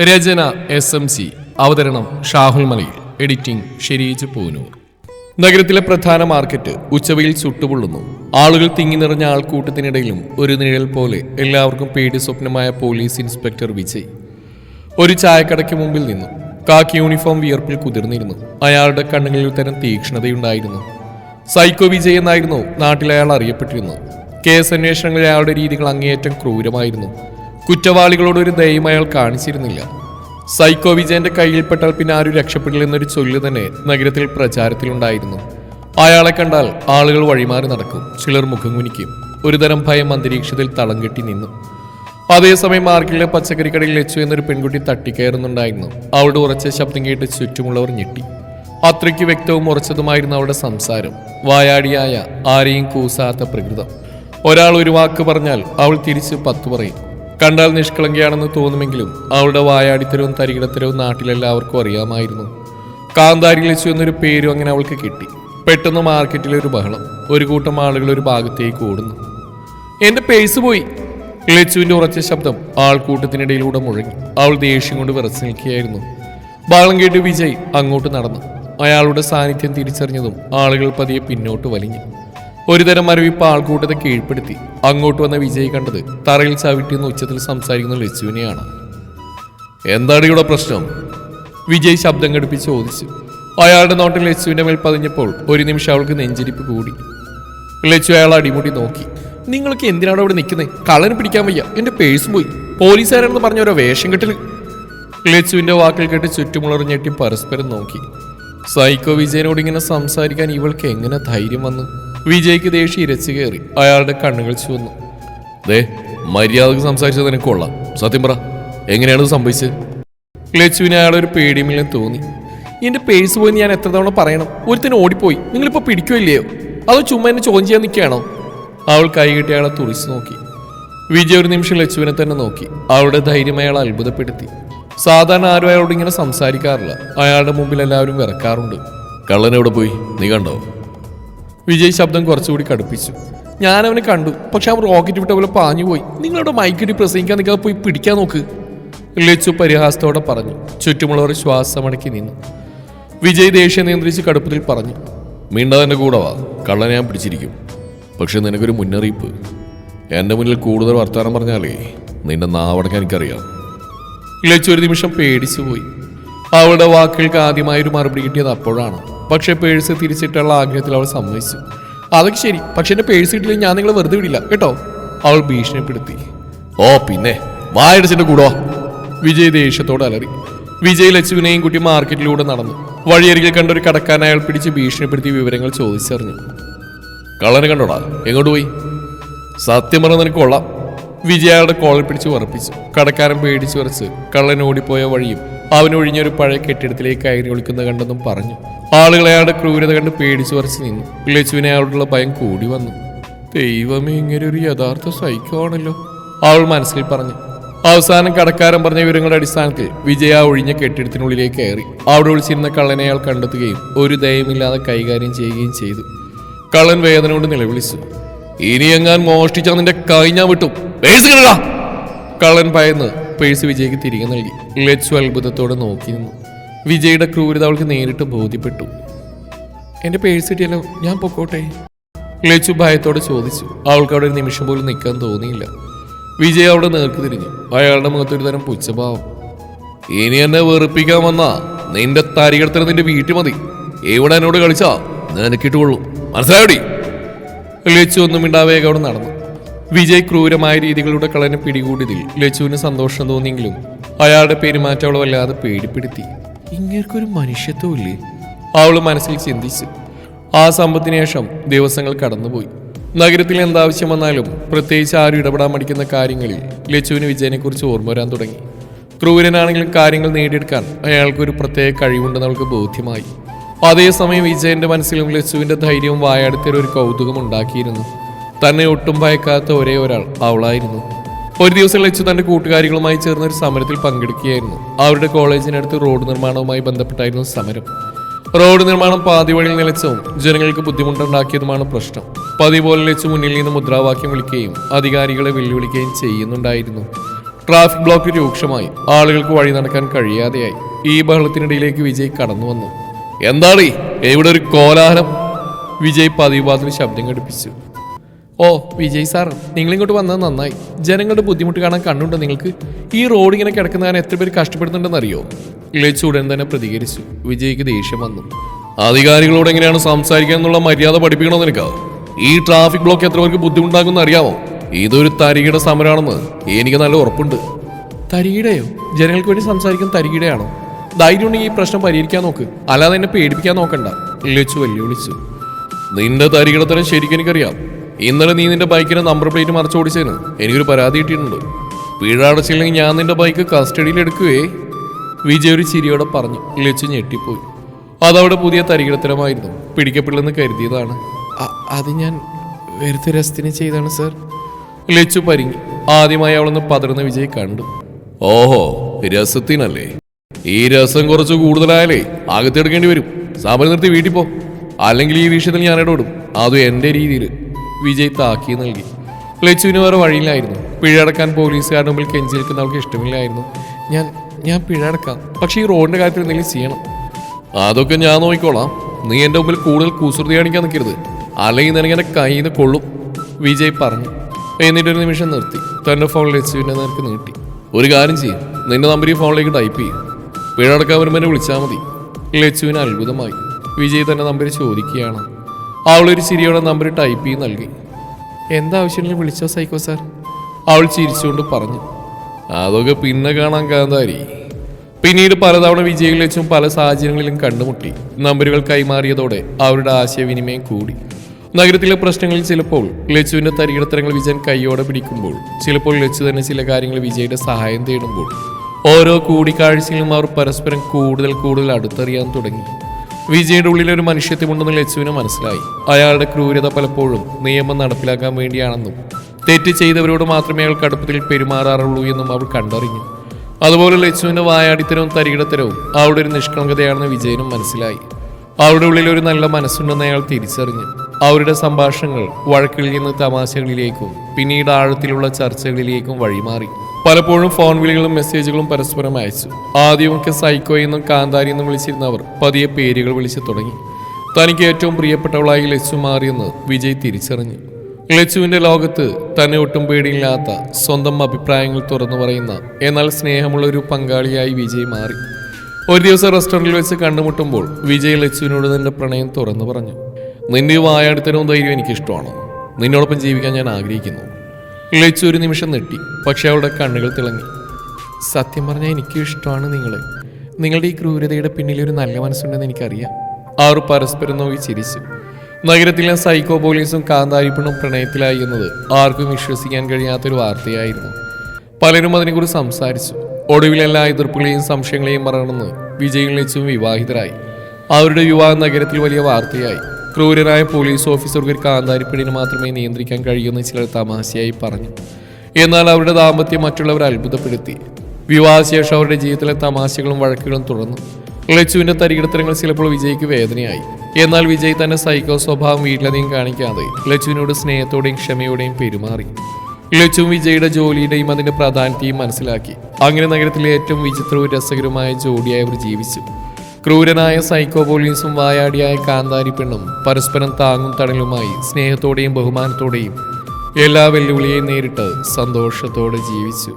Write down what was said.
രചന S M C. അവതരണം Shahul Malayil. Editing Shereej Poonoor. നഗരത്തിലെ പ്രധാന മാർക്കറ്റ് ഉച്ചവയിൽ ചുട്ടുപൊള്ളുന്നു. ആളുകൾ തിങ്ങി നിറഞ്ഞ ആൾക്കൂട്ടത്തിനിടയിലും ഒരു നിഴൽ പോലെ എല്ലാവർക്കും പേടി സ്വപ്നമായ പോലീസ് ഇൻസ്പെക്ടർ വിജയ്. ഒരു ചായക്കടയ്ക്ക് മുമ്പിൽ നിന്നു കാക്കി യൂണിഫോം വിയർപ്പിൽ കുതിർന്നിരുന്നു. അയാളുടെ കണ്ണുകളിൽ തരം തീക്ഷ്ണതയുണ്ടായിരുന്നു. സൈക്കോ വിജയ് എന്നായിരുന്നു നാട്ടിൽ അയാൾ അറിയപ്പെട്ടിരുന്നത്. കേസ് അന്വേഷണങ്ങളിൽ അയാളുടെ രീതികൾ അങ്ങേയറ്റം ക്രൂരമായിരുന്നു. കുറ്റവാളികളോട് ഒരു ദയം അയാൾ കാണിച്ചിരുന്നില്ല. സൈക്കോ വിജയന്റെ കയ്യിൽപ്പെട്ടാൽ പിന്നെ ആരും രക്ഷപ്പെടില്ലെന്നൊരു ചൊല്ലു തന്നെ നഗരത്തിൽ പ്രചാരത്തിലുണ്ടായിരുന്നു. അയാളെ കണ്ടാൽ ആളുകൾ വഴിമാറി നടക്കും ചിലർ മുഖം കുനിക്കും ഒരുതരം ഭയം അന്തരീക്ഷത്തിൽ തളം കെട്ടി നിന്നു. അതേസമയം മാർക്കിലെ പച്ചക്കറി കടയിൽ ലച്ചു എന്നൊരു പെൺകുട്ടി തട്ടിക്കയറുന്നുണ്ടായിരുന്നു. അവളുടെ ഉറച്ച ശബ്ദം കേട്ട് ചുറ്റുമുള്ളവർ ഞെട്ടി. അത്രയ്ക്ക് വ്യക്തവും ഉറച്ചതുമായിരുന്നു അവളുടെ സംസാരം. വായാടിയായ ആരെയും കൂസാത്ത പ്രകൃതം. ഒരാൾ ഒരു വാക്ക് പറഞ്ഞാൽ അവൾ തിരിച്ച് പത്ത് പറയും. കണ്ടാൽ നിഷ്കളങ്കയാണെന്ന് തോന്നുമെങ്കിലും അവളുടെ വായാടിത്തരവും തരികിടത്തരവും നാട്ടിലെല്ലാവർക്കും അറിയാമായിരുന്നു. കാന്താരി ലച്ചു എന്നൊരു പേരും അങ്ങനെ അവൾക്ക് കിട്ടി. പെട്ടെന്ന് മാർക്കറ്റിലെ ഒരു ബഹളം. ഒരു കൂട്ടം ആളുകൾ ഒരു ഭാഗത്തേക്ക് ഓടുന്നു. എന്റെ പേഴ്സ് പോയി. ലച്ചുവിന്റെ ഉറച്ച ശബ്ദം ആൾക്കൂട്ടത്തിനിടയിലൂടെ മുഴങ്ങി. അവൾ ദേഷ്യം കൊണ്ട് വിറച്ചു നിൽക്കുകയായിരുന്നു. ബഹളം കേട്ട് വിജയ് അങ്ങോട്ട് നടന്നു. അയാളുടെ സാന്നിധ്യം തിരിച്ചറിഞ്ഞതും ആളുകൾ പതിയെ പിന്നോട്ട് വലിഞ്ഞു. ഒരുതരം മരവിപ്പ് ആൾക്കൂട്ടത്തെ കീഴ്പ്പെടുത്തി. അങ്ങോട്ട് വന്ന വിജയ് കണ്ടത് തറയിൽ ചവിട്ടിയെന്ന് ഉച്ചത്തിൽ സംസാരിക്കുന്ന ലച്ചുവിനെയാണ്. എന്താണ് ഇവിടെ പ്രശ്നം? വിജയ് ശബ്ദം ഘടിപ്പിച്ച് ചോദിച്ചു. അയാളുടെ നോട്ടിൽ ലച്ചുവിന്റെ മേൽ പതിഞ്ഞപ്പോൾ ഒരു നിമിഷം അവൾക്ക് നെഞ്ചിരിപ്പ് കൂടി. ലച്ചു അയാൾ അടിമുടി നോക്കി. നിങ്ങൾക്ക് എന്തിനാണ് അവിടെ നിൽക്കുന്നത്? കള്ളന് പിടിക്കാൻ വയ്യ. എന്റെ പേഴ്സ് പോയി. പോലീസുകാരാണെന്ന് പറഞ്ഞ ഓരോ വേഷം കെട്ടിൽ ലച്ചുവിന്റെ വാക്കിൽ കേട്ട് ചുറ്റുമുള്ളവർ ഞെട്ടി പരസ്പരം നോക്കി. സൈക്കോ വിജയനോട് ഇങ്ങനെ സംസാരിക്കാൻ ഇവൾക്ക് എങ്ങനെ ധൈര്യം വന്നു? വിജയ്ക്ക് ദേഷ്യം ഇരച്ചു കയറി. അയാളുടെ കണ്ണുകൾ ചുവന്നു. ദേ മര്യാദയ്ക്ക് സംസാരിച്ചത് നിനക്ക് കൊള്ളാം. സത്യം പറ എങ്ങനെയാണ് സംഭവിച്ചത്? ലച്ചുവിന് ഒരു പേടിയുമില്ലെന്ന് തോന്നി. എന്റെ പേഴ്സ് പോയി ഞാൻ എത്ര തവണ പറയണം? ഒരുത്തിന് ഓടിപ്പോയി. നിങ്ങളിപ്പോ പിടിക്കുമില്ലയോ അതോ ചുമ്മാ എന്നെ ചോദ്യം ചെയ്യാൻ നിൽക്കുകയാണോ? അവൾ കൈ കിട്ടി അയാളെ തുറിച്ചു നോക്കി. വിജയ് ഒരു നിമിഷം ലച്ചുവിനെ തന്നെ നോക്കി. അവളുടെ ധൈര്യം അയാൾ അത്ഭുതപ്പെടുത്തി. സാധാരണ ആരും അയാളോട് ഇങ്ങനെ സംസാരിക്കാറില്ല. അയാളുടെ മുമ്പിൽ എല്ലാവരും വിറക്കാറുണ്ട്. കള്ളനെവിടെ പോയി? നീ കണ്ടോ? വിജയ് ശബ്ദം കുറച്ചുകൂടി കടുപ്പിച്ചു. ഞാൻ അവനെ കണ്ടു. പക്ഷെ അവൻ റോക്കറ്റ് വിട്ട പോലെ പാഞ്ഞു പോയി. നിങ്ങളുടെ മൈക്കിടി പ്രസംഗിക്കാൻ നിൽക്കാതെ പോയി പിടിക്കാൻ നോക്ക്. ലച്ചു പരിഹാസത്തോടെ പറഞ്ഞു. ചുറ്റുമുള്ളവർ ശ്വാസമടക്കി നിന്നു. വിജയ് ദേഷ്യം നിയന്ത്രിച്ച് കടുപ്പത്തിൽ പറഞ്ഞു. മീണ്ടതിന്റെ കൂടെ വാ. കള്ളനെ ഞാൻ പിടിച്ചിരിക്കും. പക്ഷെ നിനക്കൊരു മുന്നറിയിപ്പ്. എന്റെ മുന്നിൽ കൂടുതൽ വർത്തമാനം പറഞ്ഞാലേ നിന്റെ നാവടക്കാൻ എനിക്കറിയാം. ലച്ചു ഒരു നിമിഷം പേടിച്ചു പോയി അവളുടെ വാക്കുകൾക്ക് ആദ്യമായൊരു മറുപടി കിട്ടിയത് അപ്പോഴാണ്. പക്ഷെ പേഴ്സ് തിരിച്ചിട്ടുള്ള ആഗ്രഹത്തിൽ അവൾ സമ്മതിച്ചു. അതൊക്കെ ശരി പക്ഷെ എന്റെ പേഴ്സ് കിട്ടില്ല ഞാൻ നിങ്ങളെ വെറുതെ വിടില്ല കേട്ടോ? അവൾ ഭീഷണിപ്പെടുത്തി. ഓ പിന്നെ. വായടിച്ചിട്ട് കൂടോ? വിജയ് ദേഷ്യത്തോടെ അലറി. വിജയ് ലച്ചുവിനെയും കുട്ടി മാർക്കറ്റിലൂടെ നടന്നു. വഴിയരികിൽ കണ്ട ഒരു കടക്കാൻ അയാൾ പിടിച്ച് ഭീഷണിപ്പെടുത്തി വിവരങ്ങൾ ചോദിച്ചറിഞ്ഞു. കള്ളനെ കണ്ടോടാ? എങ്ങോട്ട് പോയി? സത്യം പറഞ്ഞ നിനക്ക് കൊള്ളാം. വിജയ അയാളുടെ കോളിൽ പിടിച്ച് ഉറപ്പിച്ചു കടക്കാരൻ പേടിച്ചു വരച്ച് കള്ളൻ ഓടിപ്പോയ വഴിയും അവനൊഴിഞ്ഞൊരു പഴയ കെട്ടിടത്തിലേക്ക് കയറി ഒളിക്കുന്ന കണ്ടെന്നും പറഞ്ഞു. ആളുകളെ അയാളുടെ ക്രൂരത കണ്ട് പേടിച്ചു വരച്ച് നിന്നു. ലച്ചുവിനെ അയാളുടെ ഭയം കൂടി വന്നു. ദൈവമേ ഇങ്ങനെ ഒരു യഥാർത്ഥ സൈക്കോ അവൾ മനസ്സിൽ പറഞ്ഞു. അവസാനം കടക്കാരൻ പറഞ്ഞ വിവരങ്ങളുടെ അടിസ്ഥാനത്തിൽ വിജയ ഒഴിഞ്ഞ കെട്ടിടത്തിനുള്ളിലേക്ക് കയറി. അവിടെ ഒളിച്ചിരുന്ന കള്ളനെ അയാൾ കണ്ടെത്തുകയും ഒരു ദയമില്ലാതെ കൈകാര്യം ചെയ്യുകയും ചെയ്തു. കള്ളൻ വേദന കൊണ്ട് നിലവിളിച്ചു. ഇനി എങ്ങാൻ മോഷ്ടിച്ചാൽ നിന്റെ കൈ ഞാൻ വിട്ടു. കള്ളൻ ഭയന്ന് പേഴ്സ് വിജയ്ക്ക് തിരികെ നൽകി. ലച്ചു അത്ഭുതത്തോടെ നോക്കി നിന്നു. വിജയുടെ ക്രൂരത അവൾക്ക് നേരിട്ട് ബോധ്യപ്പെട്ടു. എന്റെ പേഴ്സ് കിട്ടിയല്ലോ ഞാൻ പൊക്കോട്ടെ? ലച്ചു ഭയത്തോടെ ചോദിച്ചു. അവൾക്ക് അവിടെ ഒരു നിമിഷം പോലും നിൽക്കാൻ തോന്നിയില്ല. വിജയ് അവിടെ നേർക്ക് തിരിഞ്ഞു. അയാളുടെ മുഖത്തൊരു തരം പുച്ഛഭാവം. ഇനി എന്നെ വെറുപ്പിക്കാൻ വന്നാ നിന്റെ തരികടത്തിന് നിന്റെ വീട്ടിൽ മതി. ഇവിടെ എന്നോട് കളിച്ചാ നിനക്കിട്ടുകൊള്ളു മനസ്സിലായോടി? ലച്ചു ഒന്നും മിണ്ടാവേഗം അവിടെ നടന്നു. വിജയ് ക്രൂരമായ രീതികളുടെ കളനെ പിടികൂടിയതിൽ ലച്ചുവിന് സന്തോഷം തോന്നിയെങ്കിലും അയാളുടെ പെരുമാറ്റം അവളെ വല്ലാതെ പേടിപ്പെടുത്തി. ഇങ്ങേർക്കൊരു മനുഷ്യത്വമില്ലേ? അവൾ മനസ്സിൽ ചിന്തിച്ചു ആ സമ്പത്തിന് ശേഷം ദിവസങ്ങൾ കടന്നുപോയി. നഗരത്തിൽ എന്താവശ്യം വന്നാലും പ്രത്യേകിച്ച് ആരും ഇടപെടാൻ മടിക്കുന്ന കാര്യങ്ങളിൽ ലച്ചുവിന് വിജയനെക്കുറിച്ച് ഓർമ്മ വരാൻ തുടങ്ങി. ക്രൂരനാണെങ്കിലും കാര്യങ്ങൾ നേടിയെടുക്കാൻ അയാൾക്കൊരു പ്രത്യേക കഴിവുണ്ടെന്ന് അവൾക്ക് ബോധ്യമായി. അതേസമയം വിജയന്റെ മനസ്സിലും ലച്ചുവിന്റെ ധൈര്യവും വായാടത്തിൽ ഒരു കൗതുകം ഉണ്ടാക്കിയിരുന്നു തന്നെ ഒട്ടും ഭയക്കാത്ത ഒരേ ഒരാൾ അവളായിരുന്നു. ഒരു ദിവസം ലച്ചു തന്റെ കൂട്ടുകാരികളുമായി ചേർന്ന ഒരു സമരത്തിൽ പങ്കെടുക്കുകയായിരുന്നു. അവരുടെ കോളേജിനടുത്ത് റോഡ് നിർമ്മാണവുമായി ബന്ധപ്പെട്ടായിരുന്നു സമരം. റോഡ് നിർമ്മാണം പാതി വഴിയിൽ നിലച്ചതും ജനങ്ങൾക്ക് ബുദ്ധിമുട്ടുണ്ടാക്കിയതുമാണ് പ്രശ്നം. പതിപോലെ പോലെ ലച്ചു മുന്നിൽ നിന്ന് മുദ്രാവാക്യം വിളിക്കുകയും അധികാരികളെ വെല്ലുവിളിക്കുകയും ചെയ്യുന്നുണ്ടായിരുന്നു. ട്രാഫിക് ബ്ലോക്ക് രൂക്ഷമായി. ആളുകൾക്ക് വഴി നടക്കാൻ കഴിയാതെയായി. ഈ ബഹളത്തിനിടയിലേക്ക് വിജയ് കടന്നു വന്നു. എന്താണീ ഇവിടെ ഒരു കോലാഹലം? വിജയ് പതിവ് ശബ്ദം ഘടിപ്പിച്ചു. ഓ വിജയ് സാർ നിങ്ങൾ ഇങ്ങോട്ട് വന്നത് നന്നായി. ജനങ്ങളുടെ ബുദ്ധിമുട്ട് കാണാൻ കണ്ടുണ്ടോ നിങ്ങൾക്ക്. ഈ റോഡ് ഇങ്ങനെ കിടക്കുന്ന കാരണം എത്ര പേര് കഷ്ടപ്പെടുന്നുണ്ടെന്ന് അറിയോ? ഇളച്ച് ഉടൻ തന്നെ പ്രതികരിച്ചു. വിജയ്ക്ക് ദേഷ്യം വന്നു. അധികാരികളോട് എങ്ങനെയാണ് സംസാരിക്കുക എന്നുള്ള മര്യാദ പഠിപ്പിക്കണോ നിനക്ക്? ഈ ട്രാഫിക് ബ്ലോക്ക് എത്ര പേർക്ക് ബുദ്ധിമുട്ടാകുമെന്ന് അറിയാമോ? ഇതൊരു തരികിട സമരമാണെന്ന് എനിക്ക് നല്ല ഉറപ്പുണ്ട്. തരികിടയോ? ജനങ്ങൾക്ക് വേണ്ടി സംസാരിക്കാൻ തരികിടയാണോ? ധൈര്യം ഉണ്ടെങ്കിൽ ഈ പ്രശ്നം പരിഹരിക്കാൻ നോക്ക്. അല്ലാതെ എന്നെ പേടിപ്പിക്കാൻ നോക്കണ്ട. ലച്ചു വെല്ലുവിളിച്ചു. നിന്റെ തരികിടത്തരം ശരിക്കും എനിക്കറിയാം. ഇന്നലെ നീ നിന്റെ ബൈക്കിന് നമ്പർ പ്ലേറ്റ് മറച്ചോടിച്ചതിന് എനിക്കൊരു പരാതി കിട്ടിയിട്ടുണ്ട്. പിഴ അടച്ചില്ലെങ്കിൽ ഞാൻ നിന്റെ ബൈക്ക് കസ്റ്റഡിയിൽ എടുക്കുകയേ. വിജയ് ഒരു ചിരിയോടെ പറഞ്ഞു. ലച്ചു ഞെട്ടിപ്പോയി. അതവിടെ പുതിയ തരികിടത്തരമായിരുന്നു. പിടിക്കപ്പെടില്ലെന്ന് കരുതിയതാണ്. അത് ഞാൻ വെറുതെ രസത്തിന് ചെയ്താണ് സർ. ലച്ചു പരിങ്ങി. ആദ്യമായി അവളൊന്ന് പതറുന്ന വിജയ് കണ്ടു. ഓഹോ രസത്തിനല്ലേ? ഈ രസം കുറച്ച് കൂടുതലായാലേ അകത്തെടുക്കേണ്ടി വരും. സമരം നിർത്തി വീട്ടിൽ പോ. അല്ലെങ്കിൽ ഈ വിഷയത്തിൽ ഞാൻ ഇടപെടും അതും എന്റെ രീതിയിൽ. വിജയ് താക്കി നൽകി. ലച്ചുവിന് വേറെ വഴിയിലായിരുന്നു പിഴയടക്കാൻ പോലീസുകാരുടെ മുമ്പിൽ കെഞ്ചി നിൽക്കുന്ന അവൾക്ക് ഇഷ്ടമില്ലായിരുന്നു. ഞാൻ ഞാൻ പിഴയടക്കാം പക്ഷേ ഈ റോഡിന്റെ കാര്യത്തിൽ എന്തെങ്കിലും ചെയ്യണം. അതൊക്കെ ഞാൻ നോക്കിക്കോളാം. നീ എന്റെ മുമ്പിൽ കൂടുതൽ കുസൃതി കാണിക്കാൻ നിൽക്കരുത്. അല്ലെങ്കിൽ നിനക്ക് എന്റെ കയ്യിൽ നിന്ന് കൊള്ളും. വിജയ് പറഞ്ഞു. എന്നിട്ടൊരു നിമിഷം നിർത്തി. തന്റെ ഫോൺ ലച്ചുവിന്റെ നിനക്ക് നീട്ടി. ഒരു കാര്യം ചെയ്യും. നിന്റെ നമ്പർ ഈ ഫോണിലേക്ക് ടൈപ്പ് ചെയ്യും. പിഴടക്കാൻ വരുമ്പോൾ എന്നെ വിളിച്ചാൽ മതി. ലച്ചുവിന് അത്ഭുതമായി. വിജയ് തന്നെ നമ്പർ ചോദിക്കുകയാണ്. അവളൊരു ചിരിയോടെ നമ്പർ ടൈപ്പ് ചെയ്ത് നൽകി. എന്താ ആവശ്യമില്ല വിളിച്ചോ സൈക്കോ സാർ. അവൾ ചിരിച്ചുകൊണ്ട് പറഞ്ഞു. അതൊക്കെ പിന്നെ കാണാൻ കാന്താരി. പിന്നീട് പലതവണ വിജയികൾ വെച്ചും പല സാഹചര്യങ്ങളിലും കണ്ടുമുട്ടി. നമ്പറുകൾ കൈമാറിയതോടെ അവരുടെ ആശയവിനിമയം കൂടി. നഗരത്തിലെ പ്രശ്നങ്ങളിൽ ചിലപ്പോൾ ലച്ചുവിന്റെ തരികിടത്തരങ്ങൾ വിജയൻ കൈയോടെ പിടിക്കുമ്പോൾ ചിലപ്പോൾ ലച്ചു തന്നെ ചില കാര്യങ്ങൾ വിജയുടെ സഹായം തേടുമ്പോൾ. ഓരോ കൂടിക്കാഴ്ചയിലും അവർ പരസ്പരം കൂടുതൽ കൂടുതൽ അടുത്തറിയാൻ തുടങ്ങി. വിജയുടെ ഉള്ളിൽ ഒരു മനുഷ്യത്വമുണ്ടെന്ന് ലച്ചുവിന് മനസ്സിലായി. അയാളുടെ ക്രൂരത പലപ്പോഴും നിയമം നടപ്പിലാക്കാൻ വേണ്ടിയാണെന്നും തെറ്റ് ചെയ്തവരോട് മാത്രമേ അയാൾ കടുപ്പത്തിൽ പെരുമാറാറുള്ളൂ എന്നും അവൾ കണ്ടറിഞ്ഞു. അതുപോലെ ലച്ചുവിന്റെ വായാടിത്തരവും തരികിടത്തരവും അവളുടെ ഒരു നിഷ്കളങ്കതയാണെന്ന് വിജയനും മനസ്സിലായി. അവളുടെ ഉള്ളിൽ ഒരു നല്ല മനസ്സുണ്ടെന്ന് അയാൾ തിരിച്ചറിഞ്ഞു. അവരുടെ സംഭാഷണങ്ങൾ വഴക്കിൽ നിന്ന് തമാശകളിലേക്കും പിന്നീട് ആഴത്തിലുള്ള ചർച്ചകളിലേക്കും വഴിമാറി. പലപ്പോഴും ഫോൺ വിളികളും മെസ്സേജുകളും പരസ്പരം അയച്ചു. ആദ്യമൊക്കെ സൈക്കോ എന്നും കാന്താരി എന്നും വിളിച്ചിരുന്നവർ പതിയെ പേരുകൾ വിളിച്ചു തുടങ്ങി. തനിക്ക് ഏറ്റവും പ്രിയപ്പെട്ടവളായി ലച്ചു മാറിയെന്ന് വിജയ് തിരിച്ചറിഞ്ഞു. ലച്ചുവിന്റെ ലോകത്ത് തന്നെ ഒട്ടും പേടിയില്ലാത്ത സ്വന്തം അഭിപ്രായങ്ങൾ തുറന്നു പറയുന്ന എന്നാൽ സ്നേഹമുള്ള ഒരു പങ്കാളിയായി വിജയ് മാറി. ഒരു ദിവസം റെസ്റ്റോറന്റിൽ വെച്ച് കണ്ടുമുട്ടുമ്പോൾ വിജയ് ലച്ചുവിനോട് തന്റെ പ്രണയം തുറന്നു പറഞ്ഞു. നിന്റെ വായാടിത്തരവും ധൈര്യം എനിക്കിഷ്ടമാണ്? നിന്നോടൊപ്പം ജീവിക്കാൻ ഞാൻ ആഗ്രഹിക്കുന്നു. ലച്ചു ഒരു നിമിഷം നെട്ടി. പക്ഷെ അവളുടെ കണ്ണുകൾ തിളങ്ങി. സത്യം പറഞ്ഞാൽ എനിക്കും ഇഷ്ടമാണ് നിങ്ങളെ. നിങ്ങളുടെ ഈ ക്രൂരതയുടെ പിന്നിൽ ഒരു നല്ല മനസ്സുണ്ടെന്ന് എനിക്കറിയാം. അവർ പരസ്പരം നോക്കി ചിരിച്ചു. നഗരത്തിലെ സൈക്കോ പോലീസും കാന്താരിപ്പണും പ്രണയത്തിലായി എന്നത് ആർക്കും വിശ്വസിക്കാൻ കഴിയാത്തൊരു വാർത്തയായിരുന്നു. പലരും അതിനെക്കുറിച്ച് സംസാരിച്ചു. ഒടുവിൽ എല്ലാ എതിർപ്പുകളെയും സംശയങ്ങളെയും മറന്ന് വിജയങ്ങളിച്ചും വിവാഹിതരായി. അവരുടെ വിവാഹം നഗരത്തിൽ വലിയ വാർത്തയായി. ക്രൂരനായ പോലീസ് ഓഫീസർക്ക് കാന്താരിപ്പെടിനെ മാത്രമേ നിയന്ത്രിക്കാൻ കഴിയൂന്ന് ചിലർ തമാശയായി പറഞ്ഞു. എന്നാൽ അവരുടെ ദാമ്പത്യം മറ്റുള്ളവർ അത്ഭുതപ്പെടുത്തി. വിവാഹശേഷം അവരുടെ ജീവിതത്തിലെ തമാശകളും വഴക്കുകളും തുടർന്നു ലച്ചുവിന്റെ തരികിടത്തരങ്ങൾ ചിലപ്പോൾ വിജയ്ക്ക് വേദനയായി. എന്നാൽ വിജയ് തന്റെ സൈക്കോ സ്വഭാവം വീട്ടിലധികം കാണിക്കാതെ ലച്ചുവിനോട് സ്നേഹത്തോടെയും ക്ഷമയോടെയും പെരുമാറി. ലച്ചും വിജയുടെ ജോലിയുടെയും അതിന്റെ പ്രാധാന്യത്തെയും മനസ്സിലാക്കി. അങ്ങനെ നഗരത്തിലെ ഏറ്റവും വിചിത്രവും രസകരവുമായ ജോഡിയായി അവർ ജീവിച്ചു. ക്രൂരനായ സൈക്കോ പോലീസും വായാടിയായ കാന്താരി പെണ്ണും പരസ്പരം താങ്ങും തണലുമായി സ്നേഹത്തോടെയും ബഹുമാനത്തോടെയും എല്ലാ വെല്ലുവിളിയെയും നേരിട്ട് സന്തോഷത്തോടെ ജീവിച്ചു.